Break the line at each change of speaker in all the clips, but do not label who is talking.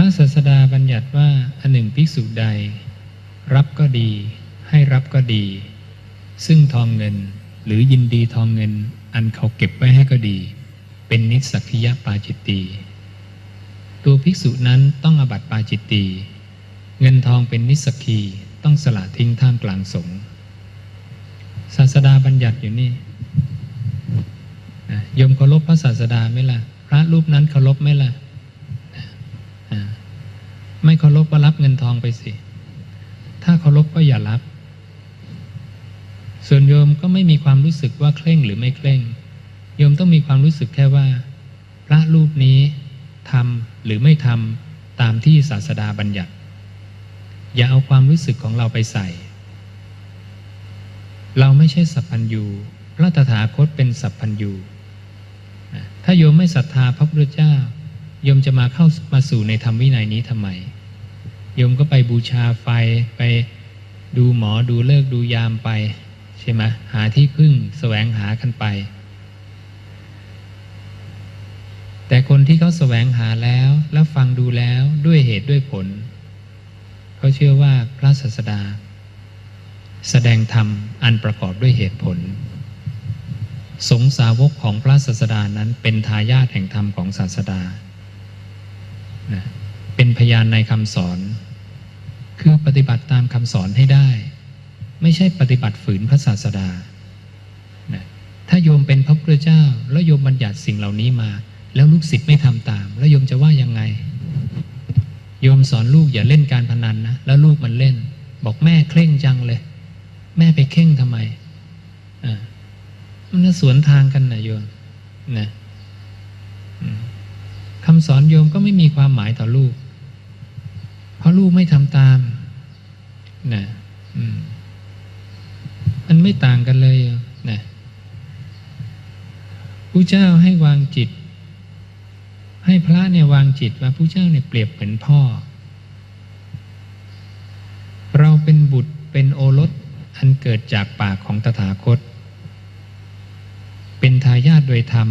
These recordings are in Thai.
ระศาสดาบัญญัติว่าอันหนึ่งภิกษุใด รับก็ดี ให้รับก็ดี ซึ่งทองเงินหรือยินดีทองเงินอันเขาเก็บไว้ให้ก็ดี เป็นนิสสักิยปาจิตตีตัวภิกษุนั้นต้องอบัติปาจิตตีเงินทองเป็นนิสสกีต้องสละทิ้งท่ามกลางสงฆ์ศาสดาบัญญัติอยู่นี่โยมเคารพพระศาสดาไหมล่ะ พระรูปนั้นเคารพไหมล่ะอ่า ไม่เคารพก็รับเงินทองไปสิ ถ้าเคารพก็อย่ารับ ส่วนโยมก็ไม่มีความรู้สึกว่าเคร่งหรือไม่เคร่ง โยมต้องมีความรู้สึกแค่ว่า พระรูปนี้ทำหรือไม่ทำตามที่ศาสดาบัญญัติ อย่าเอาความรู้สึกของเราไปใส่ เราไม่ใช่สัพพัญญูพระตถาคตเป็นสัพพัญญูถ้าโยมไม่ศรัทธาพระพุทธเจ้า โยมจะมาเข้ามาสู่ในธรรมวินัยนี้ทำไมโยมก็ไปบูชาไฟไปดูหมอดูเลิกดูยามไปใช่ไหมหาที่พึ่งแสวงหากันไป แต่คนที่เขาแสวงหาแล้วแล้วฟังดูแล้วด้วยเหตุด้วยผล เขาเชื่อว่าพระศาสดา แสดงธรรมอันประกอบด้วยเหตุผล สงสาวกของพระศาสดานั้นเป็นทายาทแห่งธรรมของศาสดา นะเป็นพยานในคำสอน คือปฏิบัติตามคำสอนให้ได้ ไม่ใช่ปฏิบัติฝืนพระศาสดานะถ้าโยมเป็นพระพุทธเจ้า แล้วโยมบัญญัติสิ่งเหล่านี้มา แล้วลูกศิษย์ไม่ทำตาม แล้วโยมจะว่ายังไง โยมสอนลูกอย่าเล่นการพนันนะ แล้วลูกมันเล่น บอกแม่เคร่งจังเลย แม่ไปเข่งทำไมอ่ามันสวนทางกันนะโยมนะ คำสอนโยมก็ไม่มีความหมายต่อลูก เพราะลูกไม่ทำตามนะอืมมันไม่ต่างกันเลยนะผู้เจ้าให้วางจิต ให้พระเนี่ยวางจิตว่าผู้เจ้าเนี่ยเปรียบเหมือนพ่อ เราเป็นบุตรเป็นโอรสอันเกิดจากปากของตถาคต เป็นทายาทโดยธรรม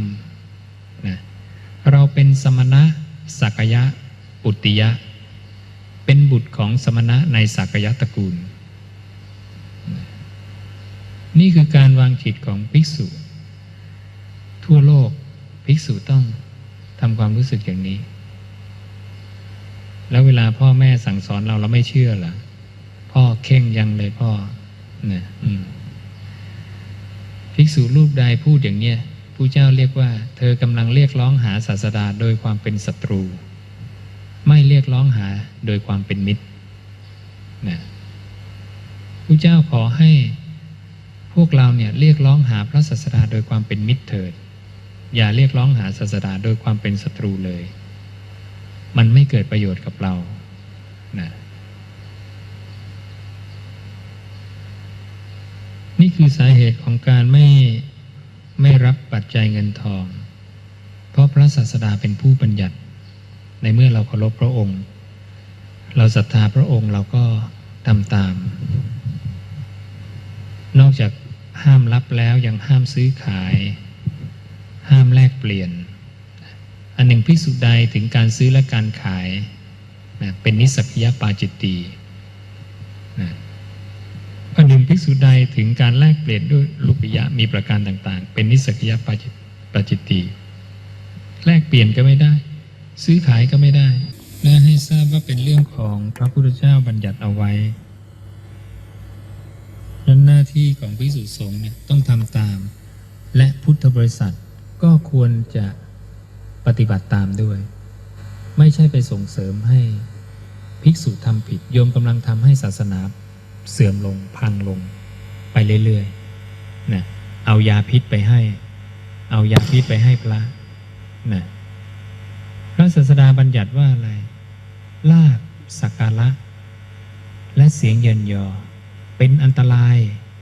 เราเป็นสมณะสักยะ ปุตติยะ เป็นบุตรของสมณะในสักยะตระกูล นี่คือการวางจิตของภิกษุ ทั่วโลกภิกษุต้องทำความรู้สึกอย่างนี้ แล้วเวลาพ่อแม่สั่งสอนเราเราไม่เชื่อหรอพ่อเข่งยังเลยพ่อเนี่ยภิกษุรูปใดพูดอย่างเนี้ย ผู้เจ้าเรียกว่า เธอกำลังเรียกร้องหาศาสดาโดยความเป็นศัตรู ไม่เรียกร้องหาโดยความเป็นมิตรนะผู้เจ้าขอให้พวกเราเนี่ยเรียกร้องหาพระศาสดาโดยความเป็นมิตรเถิด อย่าเรียกร้องหาศาสดาโดยความเป็นศัตรูเลย มันไม่เกิดประโยชน์กับเรานะนี่คือสาเหตุของการไม่ ไม่รับปัจจัยเงินทอง เพราะพระศาสดาเป็นผู้บัญญัติ ในเมื่อเราเคารพพระองค์ เราศรัทธาพระองค์เราก็ทำตาม นอกจากห้ามรับแล้วยังห้ามซื้อขาย ห้ามแลกเปลี่ยน อันหนึ่งพิสุใดถึงการซื้อและการขายนะเป็นนิสสักยปาจิตตีนะ อันหนึ่งภิกษุใดถึงการแลกเปลี่ยนด้วยลูปิยะมีประการต่าง ๆ เป็นนิสสักยปาจิปาจิตตีแลกเปลี่ยนก็ไม่ได้ ซื้อขายก็ไม่ได้ และให้ทราบว่าเป็นเรื่องของพระพุทธเจ้าบัญญัติเอาไว้นั้นหน้าที่ของภิกษุสงฆ์เนี่ยต้องทำตาม และพุทธบริษัทก็ควรจะปฏิบัติตามด้วย ไม่ใช่ไปส่งเสริมให้ภิกษุทำผิดโยมกำลังทำให้ศาสนาเสื่อมลงพังลง ไปเรื่อยๆนะเอายาพิษไปให้ เอายาพิษไปให้พระนะพระศาสดาบัญญัติว่าอะไร ลาบสักการะ และเสียงเยินยอ เป็นอันตราย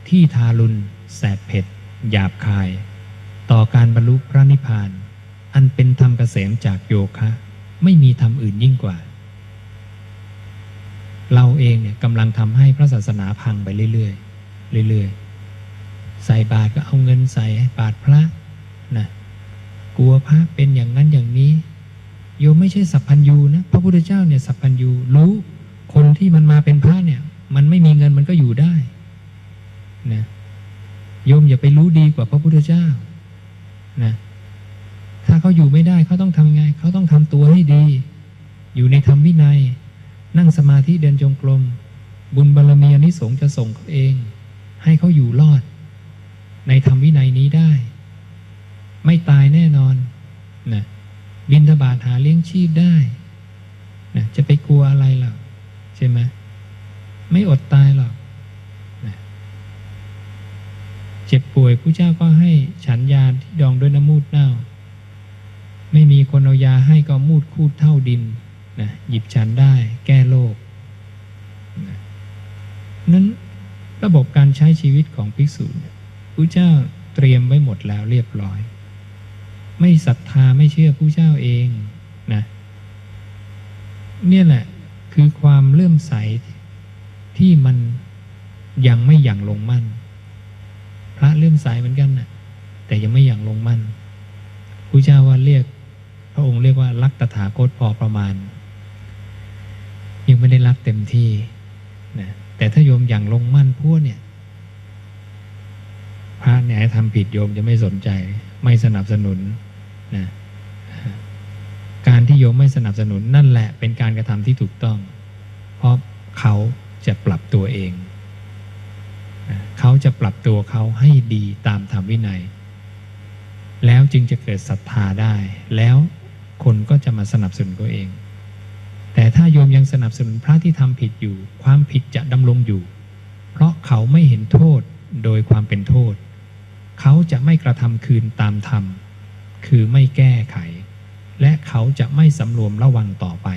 ที่ทารุณแสบเผ็ด หยาบคาย ต่อการบรรลุพระนิพพาน อันเป็นธรรมเกษมจากโยคะ ไม่มีธรรมอื่นยิ่งกว่า เราเองเนี่ยกำลังทำให้พระศาสนาพังไปเรื่อยๆ เรื่อยๆ ใส่บาตรก็เอาเงินใส่บาตรพระนะกลัวพระเป็นอย่างนั้นอย่างนี้ โยมไม่ใช่สัพพัญญูนะพระพุทธเจ้าเนี่ยสัพพัญญูรู้คนที่มันมาเป็นพระเนี่ย มันไม่มีเงินมันก็อยู่ได้นะโยมอย่าไปรู้ดีกว่าพระพุทธเจ้านะถ้าเขาอยู่ไม่ได้เขาต้องทำไง เขาต้องทำตัวให้ดี อยู่ในธรรมวินัย นั่งสมาธิเดินจงกรมบุญบารมีอนิสงส์จะส่งเขาเอง ให้เขาอยู่รอด ในธรรมวินัยนี้ได้ ไม่ตายแน่นอนนะบินทบาทหาเลี้ยงชีพได้นะจะไปกลัวอะไรหรอกใช่ไหมไม่อดตายหรอกนะเจ็บป่วยผู้เจ้าก็ให้ฉันยาที่ดองด้วยน้ำมูดเน่า ไม่มีคนเอายาให้ก็มูดคูดเท่าดินนะหยิบฉันได้ แก้โรคนะนั้น ระบบการใช้ชีวิตของภิกษุเนี่ยผู้เจ้าเตรียมไว้หมดแล้วเรียบร้อย ไม่ศรัทธาไม่เชื่อผู้เจ้าเองนะเนี่ยแหละคือความเลื่อมใสที่มันยังไม่อย่างลงมั่น พระเลื่อมใสเหมือนกันนะแต่ยังไม่อย่างลงมั่นผู้เจ้าว่าเรียก พระองค์เรียกว่ารักตถาคตพอประมาณ ยังไม่ได้รักเต็มที่ นะแต่ถ้าโยมอย่างลงมั่นพวกเนี่ย พระเนี่ยให้ทำผิดโยมจะไม่สนใจ ไม่สนับสนุนนะการที่โยมไม่สนับสนุนนั่นแหละเป็นการกระทำที่ถูกต้อง เพราะเขาจะปรับตัวเองนะเขาจะปรับตัวเขาให้ดีตามธรรมวินัย แล้วจึงจะเกิดศรัทธาได้ แล้วคนก็จะมาสนับสนุนตัวเอง แต่ถ้าโยมยังสนับสนุนพระที่ทำผิดอยู่ ความผิดจะดำรงอยู่ เพราะเขาไม่เห็นโทษโดยความเป็นโทษ เขาจะไม่กระทำคืนตามธรรม คือไม่แก้ไข และเขาจะไม่สำรวมระวังต่อไป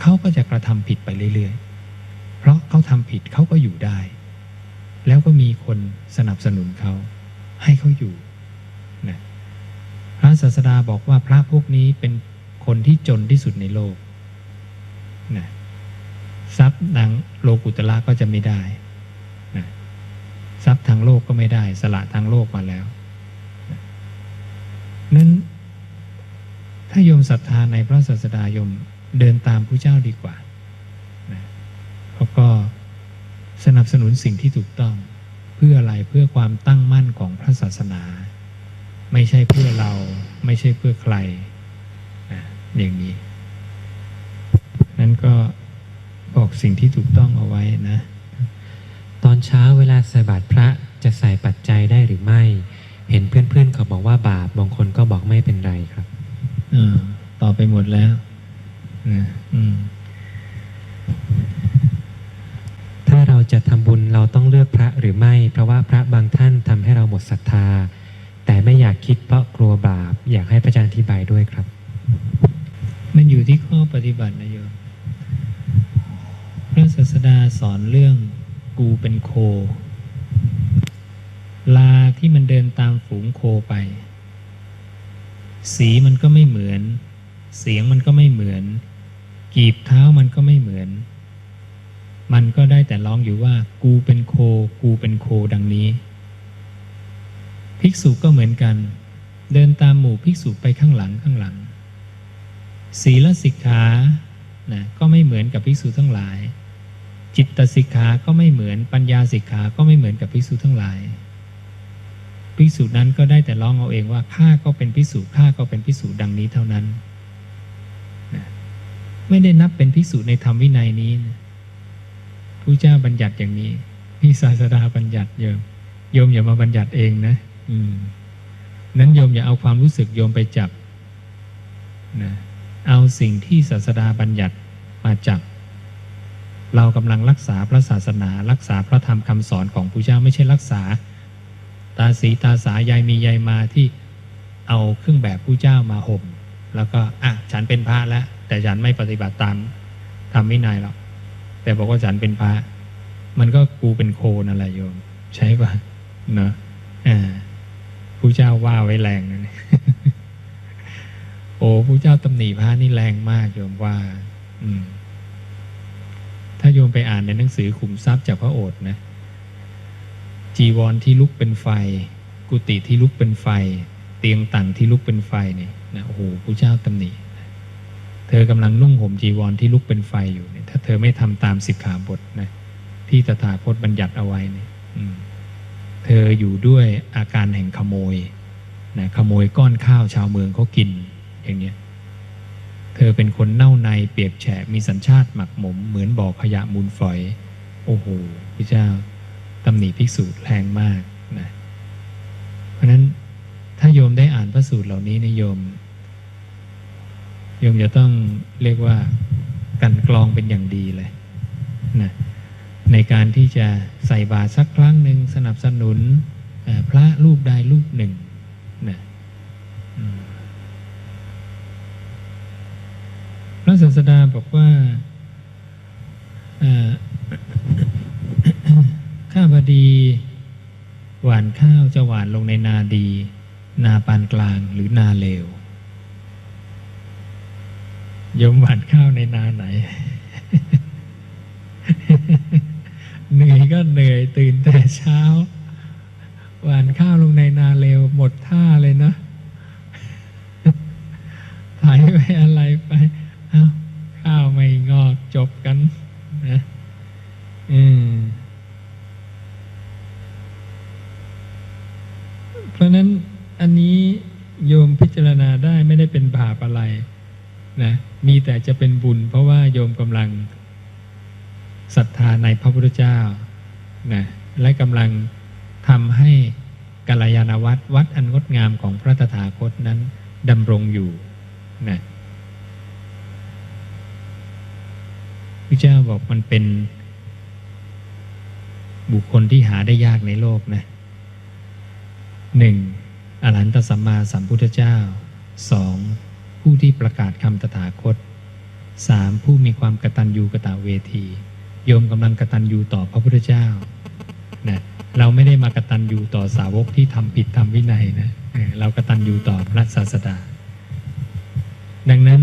เขาก็จะกระทำผิดไปเรื่อยๆ เพราะเขาทำผิดเขาก็อยู่ได้ แล้วก็มีคนสนับสนุนเขาให้เขาอยู่นะพระศาสดาบอกว่าพระพวกนี้เป็น คนที่จนที่สุดในโลกนะทรัพย์ดังโลกุตละก็จะไม่ได้นะทรัพย์ทางโลกก็ไม่ได้ สละทางโลกมาแล้วนะนั้นถ้าโยมศรัทธาในพระศาสดาโยมเดินตามผู้เจ้าดีกว่านะแล้วก็สนับสนุนสิ่งที่ถูกต้องเพื่ออะไรเพื่อความตั้งมั่นของพระศาสนา ไม่ใช่เพื่อเราไม่ใช่เพื่อใคร อย่างนี้ นั้นก็บอกสิ่งที่ถูกต้องเอาไว้นะ
ตอนเช้าเวลาใส่บาตรพระจะใส่ปัจจัยได้หรือไม่ เห็นเพื่อนๆเขาบอกว่าบาปบางคนก็บอกไม่เป็นไรครับ
เออต่อไปหมดแล้วนะอืม
ถ้าเราจะทำบุญเราต้องเลือกพระหรือไม่ เพราะว่าพระบางท่านทำให้เราหมดศรัทธา แต่ไม่อยากคิดเพราะกลัวบาป อยากให้พระอาจารย์อธิบายด้วยครับ
มันอยู่ที่ข้อปฏิบัตินะโยมพระศาสดาสอนเรื่องกูเป็นโค ลาที่มันเดินตามฝูงโคไป สีมันก็ไม่เหมือน เสียงมันก็ไม่เหมือน กีบเท้ามันก็ไม่เหมือน มันก็ได้แต่ร้องอยู่ว่า กูเป็นโค กูเป็นโคดังนี้ ภิกษุก็เหมือนกัน เดินตามหมู่ภิกษุไปข้างหลังข้างหลัง ศีลสิกขานะก็ไม่เหมือนกับภิกษุทั้งหลาย จิตตสิกขาก็ไม่เหมือนปัญญาสิกขาก็ไม่เหมือนกับภิกษุทั้งหลายภิกษุนั้นก็ได้แต่ร้องเอาเองว่าข้าก็เป็นภิกษุข้าก็เป็นภิกษุดังนี้เท่านั้นนะไม่ได้นับเป็นภิกษุในธรรมวินัยนี้นะผู้เจ้าบัญญัติอย่างนี้พี่ศาสดาบัญญัติโยมโยมอย่ามาบัญญัติเองนะ อืมนั้นโยมอย่าเอาความรู้สึกโยมไปจับนะ เอาสิ่งที่ศาสดาบัญญัติมาจับ เรากำลังรักษาพระศาสนา รักษาพระธรรมคำสอนของพระเจ้าไม่ใช่รักษา ตาสีตาสายายมียายมาที่เอาเครื่องแบบผู้เจ้ามาห่ม แล้วก็อะฉันเป็นพระแล้ว แต่ฉันไม่ปฏิบัติตามธรรมวินัยหรอกแต่บอกว่าฉันเป็นพระ มันก็กูเป็นโคนั่นแหละโยม ใช่ปะเนอะอ่าผู้เจ้าว่าไว้แรงนะ โอ้ผู้เจ้าตำหนิพระนี่แรงมากโยมว่า อืม ถ้าโยมไปอ่านในหนังสือขุมทรัพย์จากพระโอษฐ์นะ จีวรที่ลุกเป็นไฟ กุฏิที่ลุกเป็นไฟ เตียงต่างที่ลุกเป็นไฟเนี่ยนะโอ้โหพระเจ้าตำหนิเธอกำลังนุ่งห่มจีวรที่ลุกเป็นไฟอยู่เนี่ย ถ้าเธอไม่ทำตามสิกขาบทนะที่ตถาคตบัญญัติเอาไว้เนี่ยอืมเธออยู่ด้วยอาการแห่งขโมยนะขโมยก้อนข้าวชาวเมืองเขากิน อย่างเนี้ยเธอเป็นคนเน่าในเปียกแฉะมีสัญชาติหมักหมม เหมือนบ่อขยะมูลฝอย โอ้โหพระเจ้าตำหนิภิกษุแรงมากนะเพราะนั้นถ้าโยมได้อ่านพระสูตรเหล่านี้นะโยม โยมจะต้องเรียกว่ากันกรองเป็นอย่างดีเลยนะในการที่จะใส่บาตรสักครั้งหนึ่งสนับสนุนพระรูปใดรูปหนึ่งนะอืม พ ระศาสดาบอกว่าข้าบดีหวานข้าวจะหวานลงในนาดี นาปานกลางหรือนาเลวยมหวานข้าวในนาไหน เหนื่อยก็เหนื่อยตื่นแต่เช้า หวานข้าวลงในนาเลวหมดท่าเลยนะไถไปอะไรไป ข้าวไม่งอกจบกันนะอืมเพราะนั้นอันนี้โยมพิจารณาได้ไม่ได้เป็นบาปอะไรนะมีแต่จะเป็นบุญ เพราะว่าโยมกำลังศรัทธาในพระพุทธเจ้านะและกำลังทำให้กัลยาณวัดวัดอันงดงามของพระตถาคตนั้นดำรงอยู่นะ พระเจ้าบอกมันเป็นบุคคลที่หาได้ยากในโลกนะหนึ่งอรหันตสัมมาสัมพุทธเจ้าสองผู้ที่ประกาศคำตถาคตสามผู้มีความกตัญญูกะตเวทีโยมกำลังกตัญญูต่อพระพุทธเจ้านะเราไม่ได้มากตัญญูต่อสาวกที่ทำผิดทำวินัยนะเรากตัญญูต่อพระศาสดา ดังนั้น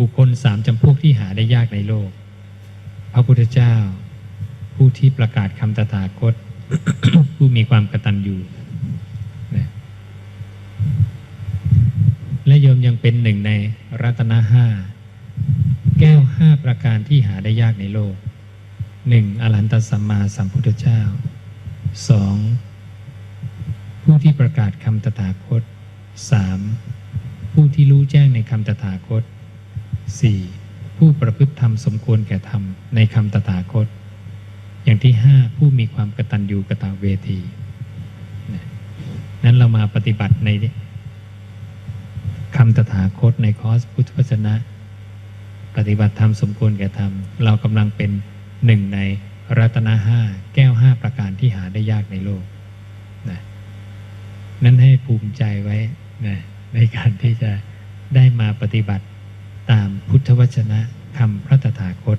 บุคคลสามจำพวกที่หาได้ยากในโลก ระพุทธเจ้า ผู้ที่ประกาศคำตถาคต ผู้มีความกตัญญูนะและโยมยังเป็นหนึ่งในรัตนห้าแก้วห้าประการที่หาได้ยากในโลกหนึ่งอรหันตสัมมาสัมพุทธเจ้าสองผู้ที่ประกาศคำตถาคตสามผู้ที่รู้แจ้งในคำตถาคตสี่ ผู้ประพฤติธรรมสมควรแก่ธรรมในคำตถาคต อย่างที่ห้าผู้มีความกตัญญูกตเวทีนั้นเรามาปฏิบัติในคำตถาคตในคอร์สพุทธวจนะ ปฏิบัติธรรมสมควรแก่ธรรม เรากำลังเป็นหนึ่งในรัตนห้าแก้วห้าประการที่หาได้ยากในโลกนะนั้นให้ภูมิใจไว้นะในการที่จะได้มาปฏิบัติ ตามพุทธวจนะคำพระตถาคต